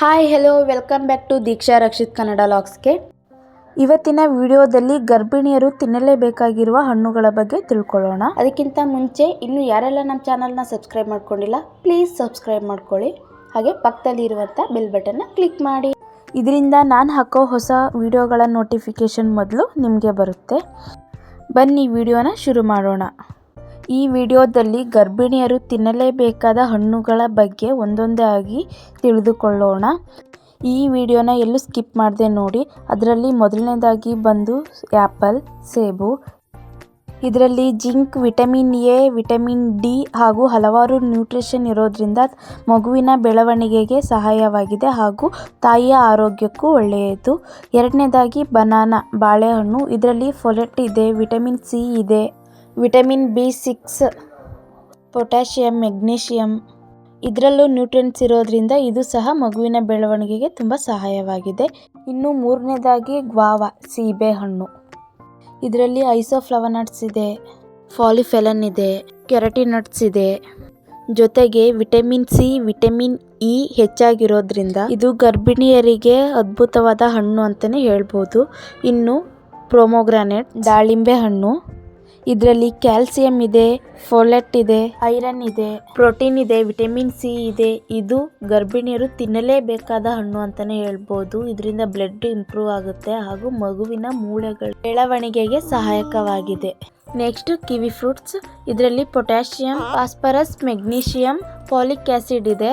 Hi hello welcome back to Deeksha Rakshith Kannada ಲಾಗ್ಸ್ಗೆ ಇವತ್ತಿನ ವಿಡಿಯೋದಲ್ಲಿ ಗರ್ಭಿಣಿಯರು ತಿನ್ನಲೇಬೇಕಾಗಿರುವ ಹಣ್ಣುಗಳ ಬಗ್ಗೆ ತಿಳ್ಕೊಳ್ಳೋಣ. ಅದಕ್ಕಿಂತ ಮುಂಚೆ ಇನ್ನು ಯಾರೆಲ್ಲ ನಮ್ಮ ಚಾನಲ್ನ ಸಬ್ಸ್ಕ್ರೈಬ್ ಮಾಡ್ಕೊಂಡಿಲ್ಲ ಪ್ಲೀಸ್ ಸಬ್ಸ್ಕ್ರೈಬ್ ಮಾಡ್ಕೊಳ್ಳಿ. ಹಾಗೆ ಪಕ್ಕದಲ್ಲಿ ಇರುವಂಥ ಬೆಲ್ ಬಟನ್ನ ಕ್ಲಿಕ್ ಮಾಡಿ. ಇದರಿಂದ ನಾನು ಹಾಕೋ ಹೊಸ ವಿಡಿಯೋಗಳ ನೋಟಿಫಿಕೇಷನ್ ಮೊದಲು ನಿಮಗೆ ಬರುತ್ತೆ. ಬನ್ನಿ ವಿಡಿಯೋನ ಶುರು ಮಾಡೋಣ. ಈ ವಿಡಿಯೋದಲ್ಲಿ ಗರ್ಭಿಣಿಯರು ತಿನ್ನಲೇಬೇಕಾದ ಹಣ್ಣುಗಳ ಬಗ್ಗೆ ಒಂದೊಂದೇ ಆಗಿ ತಿಳಿದುಕೊಳ್ಳೋಣ. ಈ ವಿಡಿಯೋನ ಎಲ್ಲೂ ಸ್ಕಿಪ್ ಮಾಡದೆ ನೋಡಿ. ಅದರಲ್ಲಿ ಮೊದಲನೇದಾಗಿ ಬಂದು ಆ್ಯಪಲ್ ಸೇಬು. ಇದರಲ್ಲಿ zinc, vitamin A, vitamin D ಹಾಗೂ ಹಲವಾರು ನ್ಯೂಟ್ರಿಷನ್ ಇರೋದ್ರಿಂದ ಮಗುವಿನ ಬೆಳವಣಿಗೆಗೆ ಸಹಾಯವಾಗಿದೆ ಹಾಗೂ ತಾಯಿಯ ಆರೋಗ್ಯಕ್ಕೂ ಒಳ್ಳೆಯದು. ಎರಡನೇದಾಗಿ, ಬನಾನಾ, ಬಾಳೆಹಣ್ಣು. ಇದರಲ್ಲಿ ಫೊಲೆಟ್ ಇದೆ, ವಿಟಮಿನ್ ಸಿ ಇದೆ. Vitamin B six potassium magnesium ಇದರಲ್ಲೂ ನ್ಯೂಟ್ರಿಯೆಂಟ್ಸ್ ಇರೋದ್ರಿಂದ ಇದು ಸಹ ಮಗುವಿನ ಬೆಳವಣಿಗೆಗೆ ತುಂಬ ಸಹಾಯವಾಗಿದೆ. ಇನ್ನು ಮೂರನೇದಾಗಿ ಗ್ವಾವ ಸೀಬೆಹಣ್ಣು ಇದರಲ್ಲಿ ಐಸೋಫ್ಲವನಟ್ಸ್ ಇದೆ ಫಾಲಿಫೆಲನ್ ಇದೆ ಕೆರಟಿನಟ್ಸ್ ಇದೆ. ಜೊತೆಗೆ ವಿಟಮಿನ್ ಸಿ, ವಿಟಮಿನ್ ಇ ಹೆಚ್ಚಾಗಿರೋದ್ರಿಂದ ಇದು ಗರ್ಭಿಣಿಯರಿಗೆ ಅದ್ಭುತವಾದ ಹಣ್ಣು ಅಂತಲೇ ಹೇಳ್ಬೋದು. ಇನ್ನು ಪ್ರೊಮೋಗ್ರಾನೇಟ್, ದಾಳಿಂಬೆ ಹಣ್ಣು. ಇದರಲ್ಲಿ ಕ್ಯಾಲ್ಸಿಯಂ ಇದೆ ಫೋಲೆಟ್ ಇದೆ, ಐರನ್ ಇದೆ, ಪ್ರೋಟೀನ್ ಇದೆ, ವಿಟಮಿನ್ ಸಿ ಇದೆ. ಇದು ಗರ್ಭಿಣಿಯರು ತಿನ್ನಲೇಬೇಕಾದ ಹಣ್ಣು ಅಂತಾನೆ ಹೇಳ್ಬೋದು. ಇದರಿಂದ ಬ್ಲಡ್ ಇಂಪ್ರೂವ್ ಆಗುತ್ತೆ ಹಾಗೂ ಮಗುವಿನ ಮೂಳೆಗಳು ಬೆಳವಣಿಗೆಗೆ ಸಹಾಯಕವಾಗಿದೆ. Next kiwi fruits. ಇದರಲ್ಲಿ potassium, phosphorus, magnesium, folic acid ಇದೆ.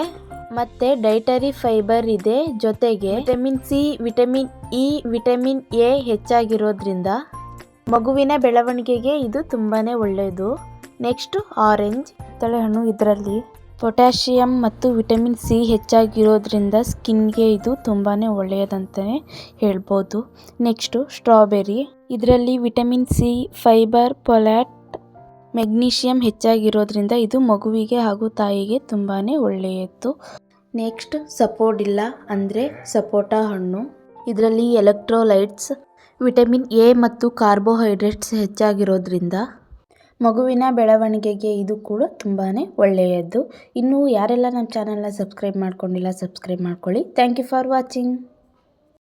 ಮತ್ತೆ ಡೈಟರಿ ಫೈಬರ್ ಇದೆ ಜೊತೆಗೆ vitamin C, vitamin E, vitamin A ಹೆಚ್ಚಾಗಿರೋದ್ರಿಂದ ಮಗುವಿನ ಬೆಳವಣಿಗೆಗೆ ಇದು ತುಂಬಾ ಒಳ್ಳೆಯದು. ನೆಕ್ಸ್ಟು ಆರೆಂಜ್ ಹಣ್ಣು ಇದರಲ್ಲಿ. ಪೊಟ್ಯಾಷಿಯಂ ಮತ್ತು ವಿಟಮಿನ್ ಸಿ ಹೆಚ್ಚಾಗಿರೋದ್ರಿಂದ ಸ್ಕಿನ್ಗೆ ಇದು ತುಂಬಾ ಒಳ್ಳೆಯದಂತಲೇ ಹೇಳ್ಬೋದು. Next strawberry. ಇದರಲ್ಲಿ vitamin C, fibre, folate, magnesium ಹೆಚ್ಚಾಗಿರೋದ್ರಿಂದ ಇದು ಮಗುವಿಗೆ ಹಾಗೂ ತಾಯಿಗೆ ತುಂಬಾ ಒಳ್ಳೆಯದು. ನೆಕ್ಸ್ಟ್ ಸಪೋಡಿಲ್ಲ ಅಂದರೆ ಸಪೋಟಾ ಹಣ್ಣು. ಇದರಲ್ಲಿ ಎಲೆಕ್ಟ್ರೋಲೈಟ್ಸ್ ವಿಟಮಿನ್ ಎ ಮತ್ತು ಕಾರ್ಬೋಹೈಡ್ರೇಟ್ಸ್ ಹೆಚ್ಚಾಗಿರೋದ್ರಿಂದ ಮಗುವಿನ ಬೆಳವಣಿಗೆಗೆ ಇದು ಕೂಡ ತುಂಬಾ ಒಳ್ಳೆಯದು ಇನ್ನೂ ಯಾರೆಲ್ಲ ನಮ್ಮ ಚಾನಲ್ನ ಸಬ್ಸ್ಕ್ರೈಬ್ ಮಾಡ್ಕೊಂಡಿಲ್ಲ ಸಬ್ಸ್ಕ್ರೈಬ್ ಮಾಡ್ಕೊಳ್ಳಿ. Thank you for watching.